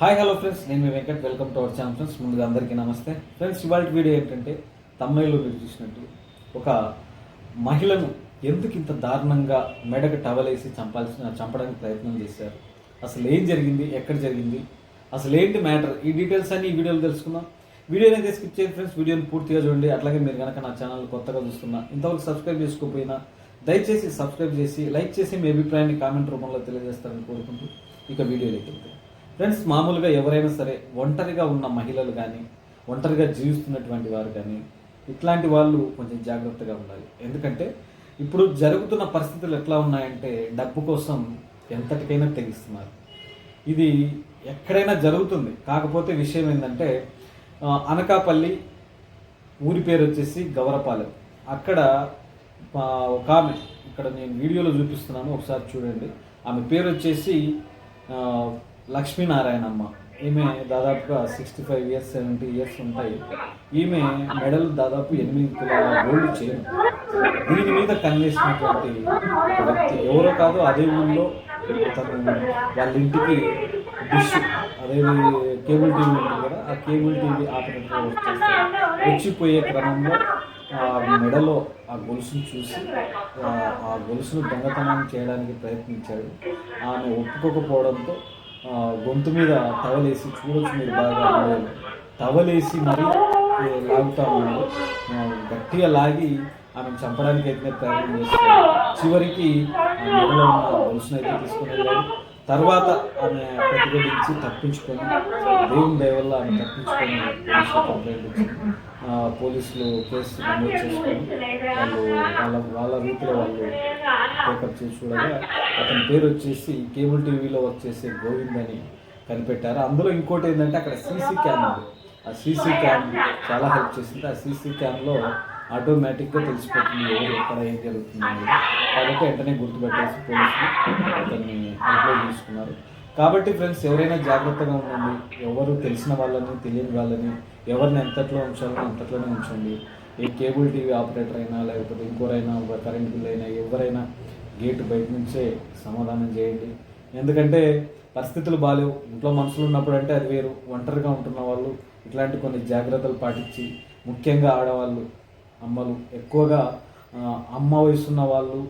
Hi hello friends నేను మీ Venkat. Welcome to our channel friends ముందుగా అందరికీ నమస్తే. ఫ్రెండ్స్ ఇవాళ వీడియో ఏంటంటే తమిళలో మీరు చూసినట్టు ఒక మహిళను ఎందుకు ఇంత దారుణంగా మెడకు టవలేసి చంపాల్సిన చంపడానికి ప్రయత్నం చేశారు? అసలు ఏం జరిగింది? ఎక్కడ జరిగింది? అసలు ఏంటి మ్యాటర్? ఈ డీటెయిల్స్ అన్ని ఈ వీడియోలో తెలుసుకుందాం. వీడియోని అయితే స్కిప్ చేయండి ఫ్రెండ్స్ వీడియోని పూర్తిగా చూడండి. అట్లాగే మీరు కనుక నా ఛానల్ కొత్తగా చూస్తున్నా ఇంతవరకు సబ్స్క్రైబ్ చేసుకోకపోయినా దయచేసి సబ్స్క్రైబ్ చేసి లైక్ చేసి మీ అభిప్రాయాన్ని కామెంట్ రూపంలో తెలియజేస్తారని కోరుకుంటూ ఇక వీడియోలోకి వెళ్తాను ఫ్రెండ్స్ మామూలుగా ఎవరైనా సరే ఒంటరిగా ఉన్న మహిళలు కానీ ఒంటరిగా జీవిస్తున్నటువంటి వారు కానీ ఇట్లాంటి వాళ్ళు కొంచెం జాగ్రత్తగా ఉండాలి. ఎందుకంటే ఇప్పుడు జరుగుతున్న పరిస్థితులు ఎట్లా ఉన్నాయంటే డబ్బు కోసం ఎంతటికైనా తెగిస్తున్నారు. ఇది ఎక్కడైనా జరుగుతుంది. కాకపోతే విషయం ఏంటంటే అనకాపల్లి ఊరి పేరు వచ్చేసి గౌరపాలెం అక్కడ ఒక ఆమె ఇక్కడ నేను వీడియోలో చూపిస్తున్నాను ఒకసారి చూడండి. ఆమె పేరు వచ్చేసి లక్ష్మీనారాయణమ్మ. ఈమె దాదాపుగా sixty five years seventy years ఉంటాయి. ఈమె మెడల్ దాదాపు ఎనిమిది తులాల గోల్డ్ చైన్. దీని మీద కన్నేసినటువంటి వ్యక్తి ఎవరో కాదు అదే ఊళ్ళో తను వాళ్ళ ఇంటికి డిష్ అదే కేబుల్ టీవీ ఉంటుంది కదా ఆ కేబుల్ టీవీ ఆపరేటర్ వచ్చిపోయే క్రమంలో ఆ మెడలో ఆ గొలుసును చూసి ఆ గొలుసును దొంగతనం చేయడానికి ప్రయత్నించాడు. ఆమె ఒప్పుకోకపోవడంతో గొంతు మీద టవలేసి చూడొచ్చు మీరు బాగా తవలేసి టవలేసి మరి లాగుతా ఉన్నాడు గట్టిగా లాగి ఆమెను చంపడానికి అయితే ప్రయత్నం చేస్తారు చివరికి మెడలో ఉన్న గొలుసును అయితే తీసుకుని వెళ్ళాడు. తర్వాత ఆమె ప్రతిఘటించి తప్పించుకొని దేవుని దయ వల్ల ఆమె తప్పించుకొని పోలీసులు కంప్లైంట్ పోలీసులు కేసు నమోదు చేసుకొని వాళ్ళు వాళ్ళ వాళ్ళ రీతిలో వాళ్ళు టేకప్ చేసి చూడగా అతని పేరు వచ్చేసి కేబుల్ టీవీలో వర్క్ చేసే గోవింద్ అని కనిపెట్టారు. అందులో ఇంకోటి ఏంటంటే అక్కడ సీసీ క్యామ్ ఉంది. ఆ సీసీ క్యామ్ చాలా హెల్ప్ చేసింది. ఆ సీసీ క్యామ్లో ఆటోమేటిక్గా తెలిసిపోతుంది ఎవరు ఎక్కడ ఏం జరుగుతుంది కాబట్టి వెంటనే గుర్తుపెట్టేసి పోలీసులు అతన్ని అప్లై తీసుకున్నారు. కాబట్టి ఫ్రెండ్స్ ఎవరైనా జాగ్రత్తగా ఉండండి. ఎవరు తెలిసిన వాళ్ళని తెలియని వాళ్ళని ఎవరిని ఎంతట్లో ఉంచాలో అంతట్లోనే ఉంచండి. ఏ కేబుల్ టీవీ ఆపరేటర్ అయినా లేకపోతే ఇంకోరైనా కరెంట్ బిల్ అయినా ఎవరైనా గేట్ బయట నుంచే సమాధానం చేయండి. ఎందుకంటే పరిస్థితులు బాగాలేవు ఇంట్లో మనుషులు ఉన్నప్పుడు అంటే అది వేరు. ఒంటరిగా ఉంటున్న వాళ్ళు ఇట్లాంటి కొన్ని జాగ్రత్తలు పాటించి ముఖ్యంగా ఆడవాళ్ళు అమ్మలు ఎక్కువగా అమ్మ వయసున్న వాళ్ళు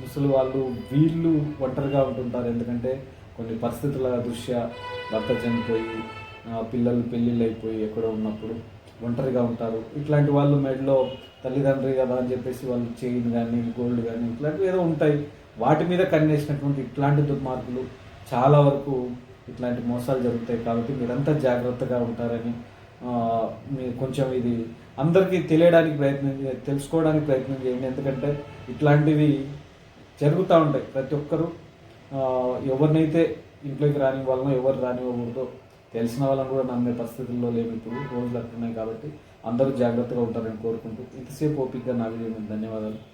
ముసలి వాళ్ళు వీళ్ళు ఒంటరిగా ఉంటుంటారు. ఎందుకంటే కొన్ని పరిస్థితుల దృష్ట్యా భర్త చనిపోయి పిల్లలు పెళ్ళిళ్ళు అయిపోయి ఎక్కడో ఉన్నప్పుడు ఒంటరిగా ఉంటారు. ఇట్లాంటి వాళ్ళు మెడలో తల్లిదండ్రి కదా అని చెప్పేసి వాళ్ళు చైన్ కానీ గోల్డ్ కానీ ఇట్లాంటివి ఏదో ఉంటాయి. వాటి మీద కన్నేసినటువంటి ఇట్లాంటి దుర్మార్గులు చాలా వరకు ఇట్లాంటి మోసాలు జరుగుతాయి కాబట్టి మీరంతా జాగ్రత్తగా ఉంటారని మీరు కొంచెం ఇది అందరికీ తెలియడానికి ప్రయత్నం తెలుసుకోవడానికి ప్రయత్నం చేయండి. ఎందుకంటే ఇట్లాంటివి జరుగుతూ ఉంటాయి ప్రతి ఒక్కరూ. ఎవరినైతే ఇంట్లోకి రాని వాళ్ళనో ఎవరు రానివ్వకూడదో తెలిసిన వాళ్ళని కూడా నమ్మే పరిస్థితుల్లో లేవు ఇప్పుడు. రోజులు అట్టున్నాయి కాబట్టి అందరూ జాగ్రత్తగా ఉంటారని కోరుకుంటూ. ఇంతసేపు ఓపికగా నా వీడియో ధన్యవాదాలు.